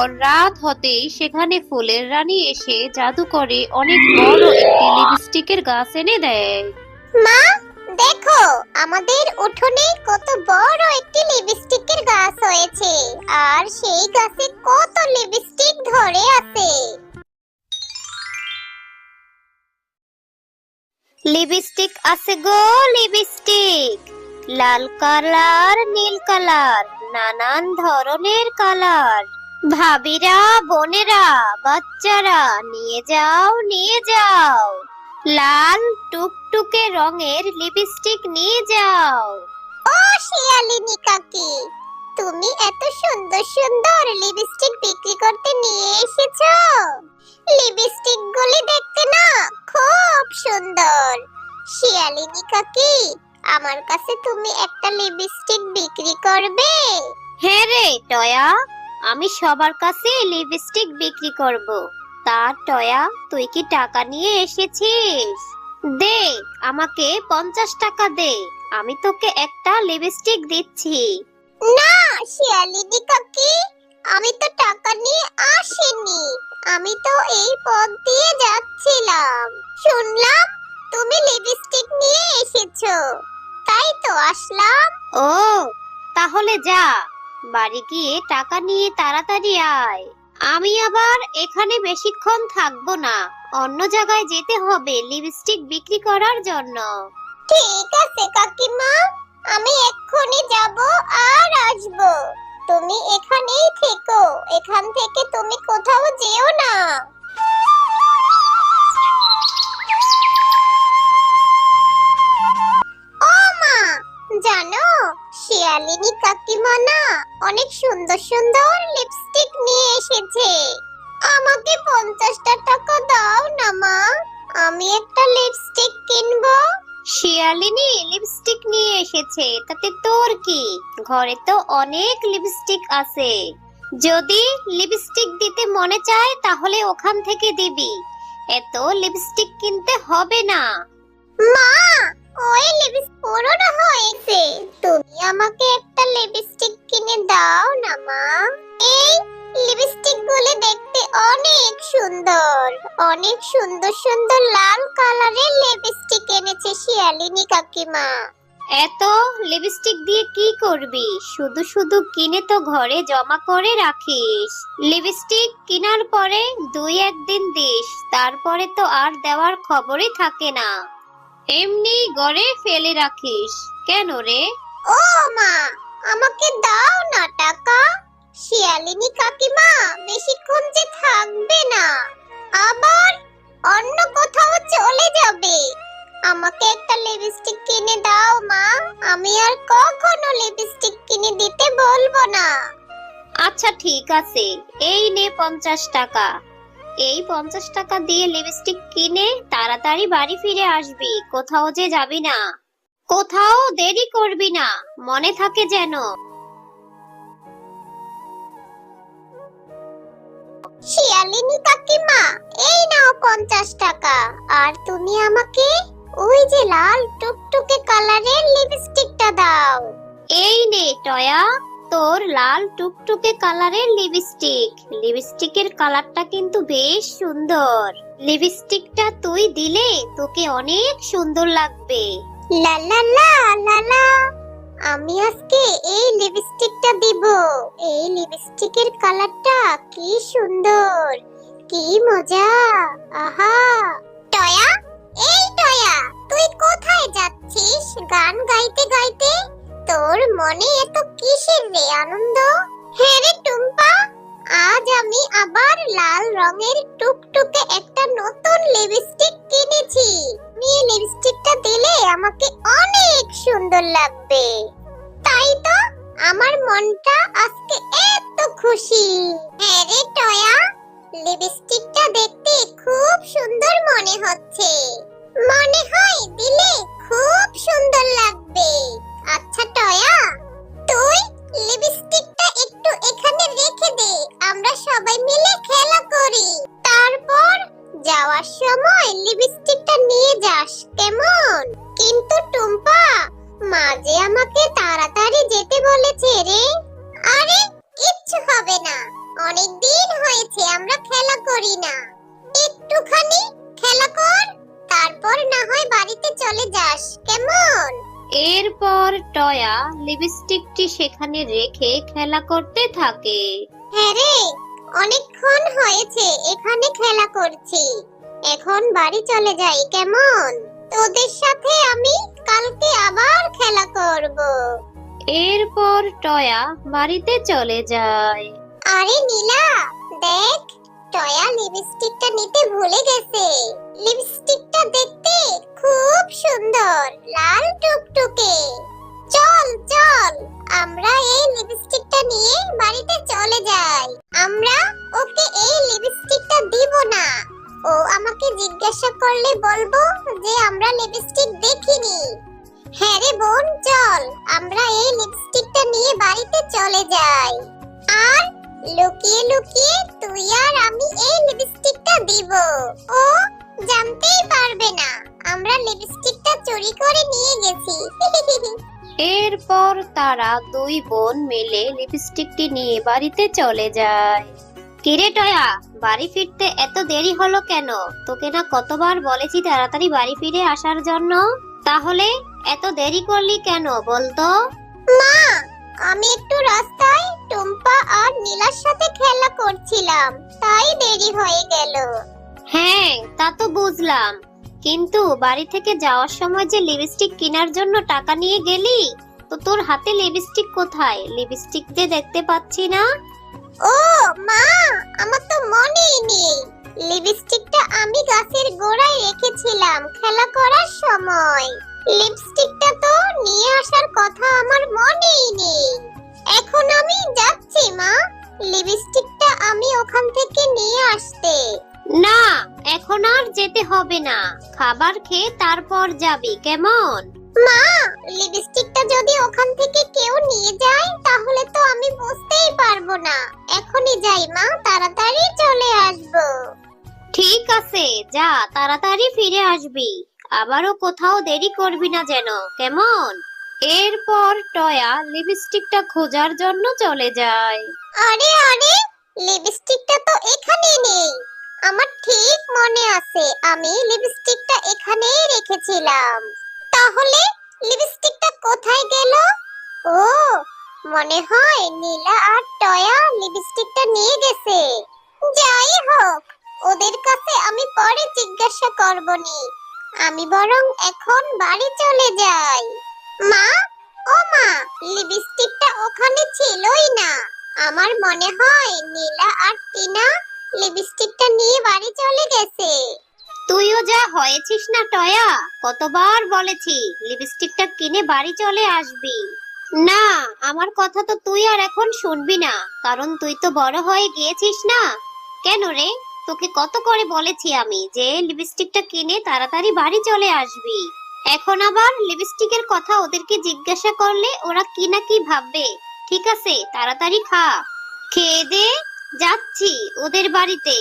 পর রাত হতেই সেখানে ফুলের রানী এসে জাদু করে অনেক বড় একটি লিপস্টিকের গাছ এনে দেয়। মা দেখো আমাদের উঠোনে কত বড় একটি লিপস্টিকের গাছ হয়েছে আর সেই গাছে কত লিপস্টিক ধরে আছে। লিপস্টিক আছে গো লিপস্টিক। লাল কালার নীল কালার নানান ধরনের কালার। ভাবিরা বোনেরা বাচ্চারা নিয়ে যাও নিয়ে যাও। লাল টুকটুকে রঙের লিপস্টিক নিয়ে যাও। ও শিয়ালিনী কাকি তুমি এত সুন্দর সুন্দর লিপস্টিক বিক্রি করতে নিয়ে এসেছ। লিপস্টিক গুলি দেখতে না খুব সুন্দর। শিয়ালিনী কাকি আমার কাছে তুমি একটা লিপস্টিক বিক্রি করবে। হ্যাঁ রে টয়া। আমি সবার কাছে লিপস্টিক বিক্রি করব। তা টয়া তুই কি টাকা নিয়ে এসেছিস? দে আমাকে পঞ্চাশ টাকা দে। আমি তোকে একটা লিপস্টিক দিচ্ছি। না শিয়ালিনী কাকি আমি তো টাকা নিয়ে আসিনি। আমি তো এই পথ দিয়ে যাচ্ছিলাম। শুনলাম তুমি লিপস্টিক নিয়ে এসেছ। তাই তো আসলাম। ও তাহলে যা। বাড়ি গিয়ে টাকা নিয়ে তাড়াতাড়ি আয়। আমি আবার এখানে বেশিক্ষণ থাকব না। অন্য জায়গায় যেতে হবে লিপস্টিক বিক্রি করার জন্য। ঠিক আছে, কাকিমা। আমি এক্ষুনি যাব আর আসব। তুমি এখানেই থেকো। এখান থেকে তুমি কোথাও যেও না। ও মা, জানো শিয়ালিনী কাকিমা না অনেক সুন্দর সুন্দর লিপস্টিক নিয়ে এসেছে। আমাকে পঞ্চাশটা টাকা দাও না মা। আমি একটা লিপস্টিক কিনবো। শিয়ালিনী লিপস্টিক নিয়ে এসেছে। তাতে তোর কি? ঘরে তো অনেক লিপস্টিক আছে। যদি লিপস্টিক দিতে মনে চায় তাহলে ওখান থেকে দিবি। এত লিপস্টিক কিনতে হবে না। মা ওই লিপস্টিক পুরনো হয়েছে তুমি আমাকে একটা লিপস্টিক কিনে দাও না, মা। এই লিপস্টিকগুলো দেখতে অনেক সুন্দর। অনেক সুন্দর সুন্দর লাল কালারের লিপস্টিক এনেছে শিয়ালিনী কাকিমা। এত লিপস্টিক দিয়ে কি করবি? শুধু শুধু কিনে তো ঘরে জমা করে রাখিস। লিপস্টিক কেনার পরে দুই একদিন দিস, তারপরে তো আর দেওয়ার খবরই থাকে না। এমনি গড়ে ফেলে রাখিস। কেন রে? ও মা আমাকে দাও না টাকা। শিয়ালিনী কাকিমা বেশিক্ষণ যে থাকবে না। আবার অন্য কোথাও চলে যাবে। আমাকে একটা লিপস্টিক কিনে দাও মা। আমি আর কখনো লিপস্টিক কিনে দিতে বলব না। আচ্ছা ঠিক আছে। এই নে পঞ্চাশ টাকা। এই পঞ্চাশ টাকা দিয়ে লিপস্টিক কিনে তাড়াতাড়ি বাড়ি ফিরে আসবি কোথাও যে যাবি না। কোথাও দেরি করবি না মনে থাকে যেন। শিয়ালিনী কাকিমা এই নাও পঞ্চাশ টাকা। আর তুমি আমাকে ওই যে লাল টুকটুকে কালারের লিপস্টিকটা দাও। এই নে টয়া। তোর লাল টুকটুকে কালারের লিপস্টিক। লিপস্টিকের কালারটা কিন্তু বেশ সুন্দর। লিপস্টিকটা তুই দিলে তোকে অনেক সুন্দর লাগবে। লা আমি আজকে এই লিপস্টিকটা দিব। এই লিপস্টিকের কালারটা কি সুন্দর, কি মজা। আহা। টয়া? এই টয়া, তুই কোথায় যাচ্ছিস গান গাইতে গাইতে? তোর মনে এত কিসের রে আনন্দ? হ্যাঁ রে টুম্পা, আজ আমি আবার লাল রঙের টুকটুকে একটা নতুন লিপস্টিক কিনেছি। তুমি লিপস্টিকটা দিলে আমাকে অনেক সুন্দর লাগবে। তাই তো আমার মনটা আজকে এত খুশি। হ্যাঁ রে টয়া লিপস্টিকটা দেখতে খুব সুন্দর মনে হচ্ছে। মনে হয় দিলে খুব সুন্দর লাগবে। করি না। একটুখানি খেলা কর তারপর না হয় বাড়িতে চলে যাস। কেমন? এরপর টয়া লিপস্টিকটি সেখানে রেখে খেলা করতে থাকে। হ্যাঁ রে অনেকক্ষণ হয়েছে এখানে খেলা করছি। এখন বাড়ি চলে যাই কেমন? তোদের সাথে আমি কালকে আবার খেলা করব। এরপর টয়া বাড়িতে চলে যায়। আরে নীলা দেখ টয়া লিপস্টিকটা নিতে ভুলে গেছে। লিপস্টিকটা দেখতে খুব সুন্দর, লাল টুকটুকে। চল চল, আমরা এই লিপস্টিকটা নিয়ে বাড়িতে চলে যাই। আমরা ওকে এই লিপস্টিকটা দিব না। ও আমাকে জিজ্ঞাসা করলে বলব যে আমরা লিপস্টিক দেখিনি। হ্যাঁ রে বোন, চল, আমরা এই লিপস্টিকটা নিয়ে বাড়িতে চলে যাই। আর লুকিয়ে লুকিয়ে তুই আর আমি এই লিপস্টিকটা দিব। ও জানতেই পারবে না। আমরা লিপস্টিকটা চুরি করে নিয়ে গেছি। এরপর তারা দুই বোন মিলে লিপস্টিকটি নিয়ে বাড়িতে চলে যায়। কিরে টয়া বাড়ি ফিরতে এত দেরি হলো কেন? তোকে না কতবার বলেছি তাড়াতাড়ি বাড়ি ফিরে আসার জন্য? তাহলে এত দেরি করলি কেন বলতো? মা আমি একটু রাস্তায় টুম্পা আর নীলার সাথে খেলা করছিলাম তাই দেরি হয়ে গেল। হ্যাঁ তা তো বুঝলাম। কিন্তু বাড়ি থেকে যাওয়ার সময় যে লিপস্টিক কেনার জন্য টাকা নিয়ে গেলি তো তোর হাতে লিপস্টিক কোথায়? লিপস্টিক যে দেখতে পাচ্ছি না। ও মা আমার তো মনেই নেই। লিপস্টিকটা আমি গাছের গোড়ায় রেখেছিলাম খেলা করার সময়। লিপস্টিকটা তো নিয়ে আসার কথা আমার মনেই নেই। এখন আমি যাচ্ছি মা। লিপস্টিকটা আমি ওখান থেকে নিয়ে আসতে। না এখন আর যেতে হবে না। খাবার খেয়ে তারপর যাবি কেমন? মা লিপস্টিকটা যদি ওখান থেকে কেউ নিয়ে যায় তাহলে তো আমি বুঝতেই পারব না। এখনই যাই মা। তাড়াতাড়ি চলে আসব। ঠিক আছে যা তাড়াতাড়ি ফিরে আসবি। আবারও কোথাও দেরি করবি না যেন, কেমন? এরপর টয়া লিপস্টিকটা খোঁজার জন্য চলে যায়। আরে আরে, লিপস্টিকটা তো এখানে নেই। আমার ঠিক মনে আছে, আমি লিপস্টিকটা এখানেই রেখেছিলাম। তাহলে লিপস্টিকটা কোথায় গেল? ও, মনে হয় নীলা আর টয়া লিপস্টিকটা নিয়ে গেছে। যাই হোক, ওদের কাছে আমি পরে জিজ্ঞাসা করবনি। আমি বরং এখন বাড়ি চলে যাই। মা, ও মা, লিপস্টিকটা ওখানে ছিলই না। আমার মনে হয় নীলা আর টিনা লিপস্টিকটা নিয়ে বাড়ি চলে গেছে। তুইও যা হয়েছিস না টয়া, কতবার বলেছি লিপস্টিকটা কিনে বাড়ি চলে আসবি। না, আমার কথা তো তুই আর এখন শুনবি না, কারণ তুই তো বড় হয়ে গিয়েছিস না। কেন রে? তোকে কত করে বলেছি আমি যে লিপস্টিকটা কিনে তাড়াতাড়ি বাড়ি চলে আসবি। এখন আবার লিপস্টিকের কথা ওদেরকে জিজ্ঞাসা করলে ওরা কি না কি ভাববে। ঠিক আছে, তাড়াতাড়ি খা। খেয়ে দে, যাচ্ছি ওদের বাড়িতে।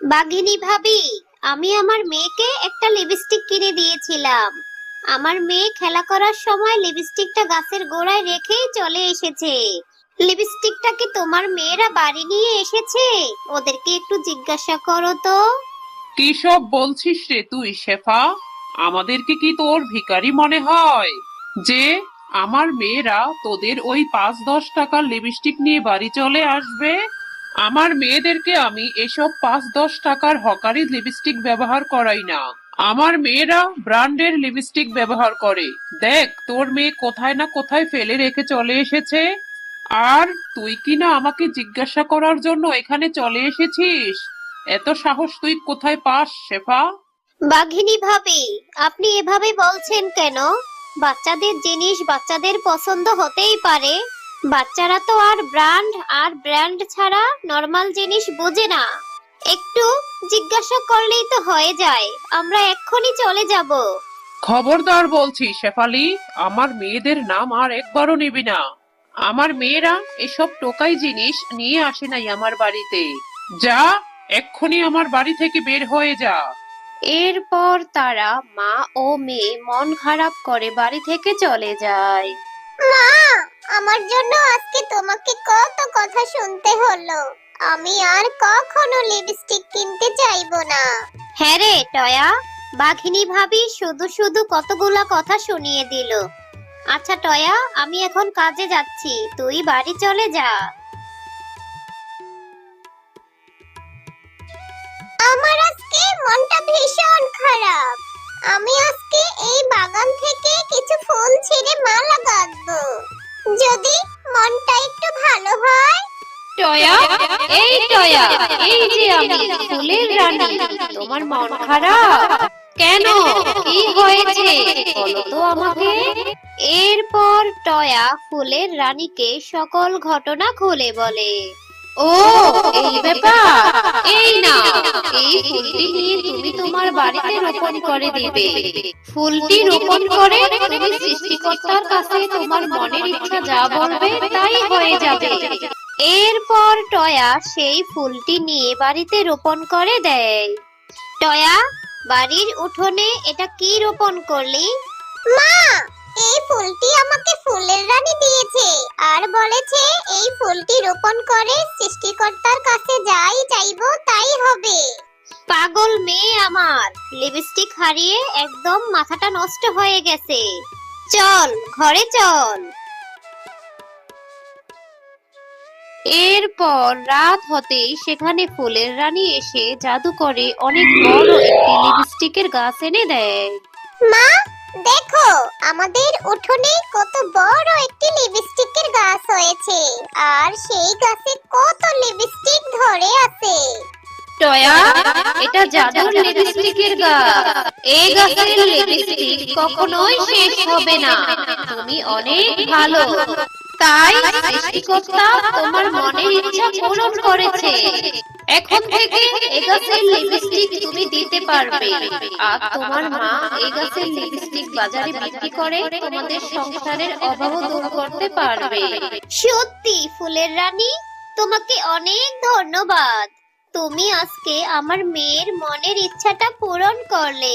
বাঘিনী ভাবি, আমি আমার মেয়েকে একটা লিপস্টিক কিনে দিয়েছিলাম। আমার মেয়ে খেলা করার সময় লিপস্টিকটা গাছের গোড়ায় রেখেই চলে এসেছে। লিপস্টিকটা কি তোমার মেয়েরা বাড়ি নিয়ে এসেছে। ওদেরকে একটু জিজ্ঞাসা করো তো। কি সব বলছিস রে তুই, শেফা? আমাদেরকে কি তোর ভিখারি মনে হয়? যে, আমার মেয়েরা তোদের ওই পাঁচ দশ টাকার লিপস্টিক নিয়ে বাড়ি চলে আসবে। আমার মেয়েদেরকে আমি এসব পাঁচ দশ টাকার হকারি লিপস্টিক ব্যবহার করাই না। আমার মেয়েরা ব্র্যান্ডের লিপস্টিক ব্যবহার করে। দেখ, তোর মেয়ে কোথায় না কোথায় ফেলে রেখে চলে এসেছে। আর তুই কি না আমাকে জিজ্ঞাসা করার জন্য এখানে চলে এসেছিস? এত সাহস তুই কোথায় পাস শেফা? বাঘিনী ভাবি আপনি এভাবে বলছেন কেন? বাচ্চাদের জিনিস বাচ্চাদের পছন্দ হতেই পারে। বাচ্চারা তো আর ব্র্যান্ড আর ব্র্যান্ড ছাড়া নর্মাল জিনিস বোঝে না। একটু জিজ্ঞাসা করলেই তো হয়ে যায় আমরা এক্ষুনি চলে যাব। খবরদার বলছি শেফালি আমার মেয়েদের নাম আর একবারও নিবি না। আমার মেয়েরা এসব টোকাই জিনিস নিয়ে আসে নাই আমার বাড়িতে। যা এক্ষুনি আমার বাড়ি থেকে বের হয়ে যা। এরপর তারা মা ও মেয়ে মন খারাপ করে বাড়ি থেকে চলে যায়। মা আমার জন্য আজকে তোমাকে কত কথা শুনতে হলো। আমি আর কখনো লিপস্টিক কিনতে চাইব না। হ্যাঁ রে টয়া। বাঘিনী ভাবি শুধু শুধু কতগুলা কথা শুনিয়ে দিল। আচ্ছা টয়া আমি এখন কাজে যাচ্ছি। তুই বাড়ি চলে যা। আমার আজকে মনটা ভীষণ খারাপ। আমি আজকে এই বাগান থেকে কিছু ফুল ছিঁড়ে মালা গাঁথবো যদি মনটা একটু ভালো হয়। টয়া এই টয়া এই যে আমি ফুলের রানী তোমার মন খারাপ। কেন? কি হয়েছে? বলো তো আমাকে। এরপর টয়া ফুলের রানীকে সকল ঘটনা খুলে বলে। ও এই ব্যাপার? এই না এই ফুলটি নিয়ে তুমি তোমার বাড়িতে রোপণ করে দিবে। ফুলটি রোপণ করে তুমি সৃষ্টিকর্তার কাছে তোমার মনের ইচ্ছা যা বলবে তাই হয়ে যাবে। এরপর টয়া সেই ফুলটি নিয়ে বাড়িতে রোপণ করে দেয়। টয়া বাড়ির উঠোনে এটা কি রোপণ করলি? মা এই ফুলটি আমাকে ফুলের রানী দিয়েছে আর বলেছে এই ফুলটি রোপণ করে সৃষ্টিকর্তার কাছে যাই চাইব তাই হবে। পাগল মেয়ে আমার লিপস্টিক হারিয়ে একদম মাথাটা নষ্ট হয়ে গেছে। চল ঘরে চল। এরপর রাত হতেই সেখানে ফুলের রানী এসে জাদু করে অনেক বড় একটি লিপস্টিকের গাছ এনে দেয়। মা দেখো আমাদের উঠোনে কত বড় একটি লিপস্টিকের গাছ হয়েছে আর সেই গাছে কত লিপস্টিক ধরে আছে। টয়া এটা জাদুর লিপস্টিকের গাছ। এই গাছের লিপস্টিক কখনোই শেষ হবে না। তুমি অনেক ভালো। তাই সৃষ্টিকর্তা তোমার মনের ইচ্ছা পূরণ করেছে। এখন থেকে এ গাছের লিপস্টিক তুমি দিতে পারবে। আর তোমার মা গাছের লিপস্টিক বাজারে বিক্রি করে তোমাদের সংসারের অভাবও দূর করতে পারবে। সত্যি ফুলের রানী তোমাকে অনেক ধন্যবাদ। তুমি আজকে আমার মেয়ের মনের ইচ্ছাটা পূরণ করলে।